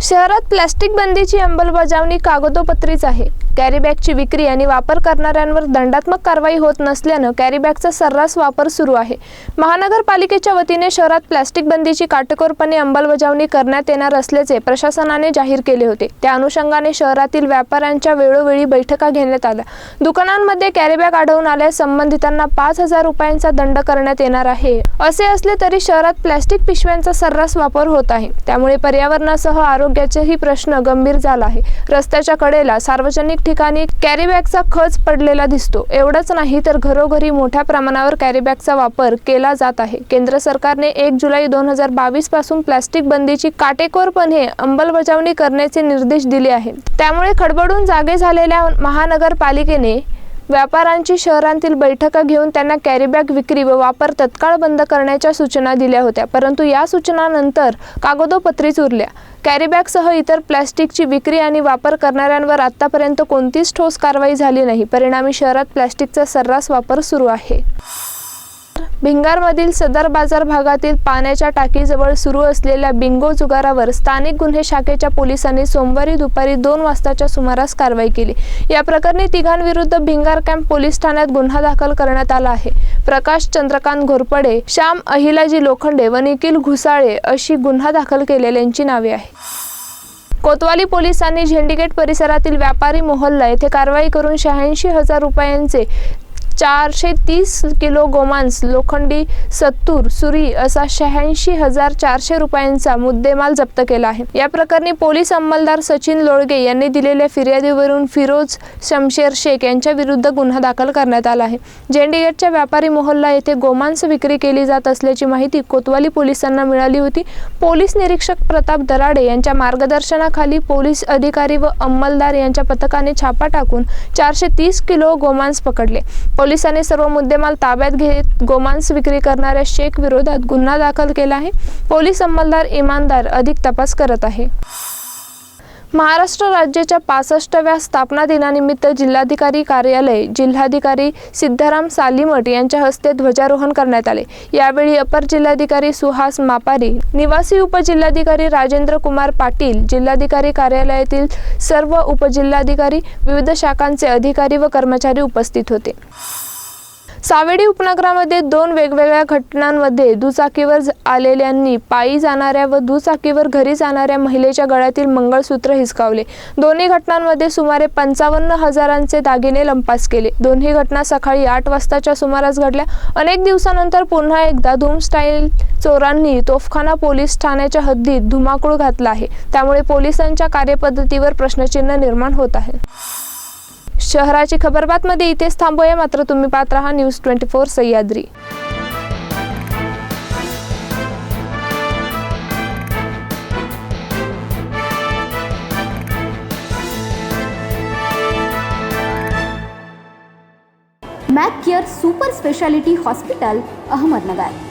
शहरात प्लॅस्टिक बंदीची अंमलबजावणी कागदोपत्रीच आहे. कॅरीबॅगची विक्री आणि वापर करणाऱ्यांवर दंडात्मक कारवाई होत नसल्यानं कॅरीबॅगचा सर्रास वापर सुरू आहे. महानगरपालिकेच्या वतीने शहरात प्लॅस्टिक बंदीची काटेकोरपणे अंमलबजावणी करण्यात येणार असल्याचे प्रशासनाने जाहीर केले होते. त्या अनुषंगाने शहरातील व्यापाऱ्यांच्या वेळोवेळी बैठका घेण्यात आल्या. दुकानांमध्ये कॅरीबॅग आढळून आल्यास संबंधितांना पाच हजार रुपयांचा दंड करण्यात येणार आहे. असे असले तरी शहरात प्लॅस्टिक पिशव्यांचा सर्रास वापर होत आहे. त्यामुळे पर्यावरणासह आरोग्याचेही प्रश्न गंभीर झाला आहे. रस्त्याच्या कडेला सार्वजनिक ठिकाणी कॅरीबॅगचा खच पडलेला दिसतो. एवढंच नाही तर घरोघरी मोठ्या प्रमाणावर कॅरीबॅगचा वापर केला जात आहे. केंद्र सरकारने एक जुलै दोन हजार बावीसपासून प्लास्टिक बंदीची काटेकोरपणे अंमलबजावणी करण्याचे निर्देश दिले आहेत. त्यामुळे खडबडून जागे झालेल्या महानगरपालिकेने व्यापाऱ्यांची शहरांतील बैठका घेऊन त्यांना कॅरीबॅग विक्री व वापर तत्काळ बंद करण्याच्या सूचना दिल्या होत्या. परंतु या सूचनानंतर कागदोपत्रीच उरल्या कॅरीबॅगसह इतर प्लॅस्टिकची विक्री आणि वापर करणाऱ्यांवर आतापर्यंत कोणतीच ठोस कारवाई झाली नाही. परिणामी शहरात प्लॅस्टिकचा सर्रास वापर सुरू आहे. भिंगारमधील सदर बाजार भागातील पाण्याच्या टाकीजवळ सुरू असलेल्या बिंगो जुगारावर स्थानिक गुन्हे शाखेच्या पोलिसांनी सोमवारी दुपारी दोन वाजताच्या सुमारास कारवाई केली. या प्रकरणी तिघांविरुद्ध भिंगार कॅम्प पोलीस ठाण्यात गुन्हा दाखल करण्यात आला आहे. प्रकाश चंद्रकांत घोरपडे श्याम अहिलाजी लोखंडे व निखिल घुसाळे अशी गुन्हा दाखल केलेल्यांची नावे आहेत. कोतवाली पोलिसांनी झेंडीगेट परिसरातील व्यापारी मोहल्ला येथे कारवाई करून शहाऐंशी हजार रुपयांचे चारशे तीस किलो गोमांस लोखंडी सत्तूर सुरी असा शहाऐंशी हजार चारशे रुपयांचा मुद्देमाल जप्त केला आहे. या प्रकरणी पोलीस अंमलदार सचिन लोळगे यांनी दिलेल्या फिर्यादीवरून फिरोज शमशेर शेख यांच्या विरुद्ध गुन्हा दाखल करण्यात आला आहे. झेंडीगेटच्या व्यापारी मोहल्ला येथे गोमांस विक्री केली जात असल्याची माहिती कोतवाली पोलिसांना मिळाली होती. पोलीस निरीक्षक प्रताप दराडे यांच्या मार्गदर्शनाखाली पोलीस अधिकारी व अंमलदार यांच्या पथकाने छापा टाकून चारशे तीस किलो गोमांस पकडले. पोलिसांनी सर्व मुद्देमाल ताब्यात घेत गोमांस विक्री करणाऱ्या शेख विरोधात गुन्हा दाखल केला आहे. पोलीस अंमलदार इमानदार अधिक तपास करत आहे. महाराष्ट्र राज्याच्या पासष्टव्या स्थापना दिनानिमित्त जिल्हाधिकारी कार्यालय जिल्हाधिकारी सिद्धाराम सालीमठ यांच्या हस्ते ध्वजारोहण करण्यात आले. यावेळी अपर जिल्हाधिकारी सुहास मापारी निवासी उपजिल्हाधिकारी राजेंद्र कुमार पाटील जिल्हाधिकारी कार्यालयातील सर्व उपजिल्हाधिकारी विविध शाखांचे अधिकारी व कर्मचारी उपस्थित होते. सावेडी उपनगरामध्ये दोन वेगवेगळ्या घटनांमध्ये दुचाकीवर आलेल्यांनी पायी जाणाऱ्या व दुचाकीवर घरी जाणाऱ्या महिलेच्या गळ्यातील मंगळसूत्र हिसकावले. दोन्ही घटनांमध्ये सुमारे पंचावन्न हजारांचे दागिने लंपास केले. दोन्ही घटना सकाळी आठ वाजताच्या सुमारास घडल्या. अनेक दिवसानंतर पुन्हा एकदा धूम स्टाईल चोरांनी तोफखाना पोलीस ठाण्याच्या हद्दीत धुमाकूळ घातला आहे. त्यामुळे पोलिसांच्या कार्यपद्धतीवर प्रश्नचिन्ह निर्माण होत आहे. शहराची खबरबातमध्ये इथेच थांबूया. मात्र तुम्ही पाहत राहा news twenty four Sahyadri. Mac care super speciality hospital Ahmednagar.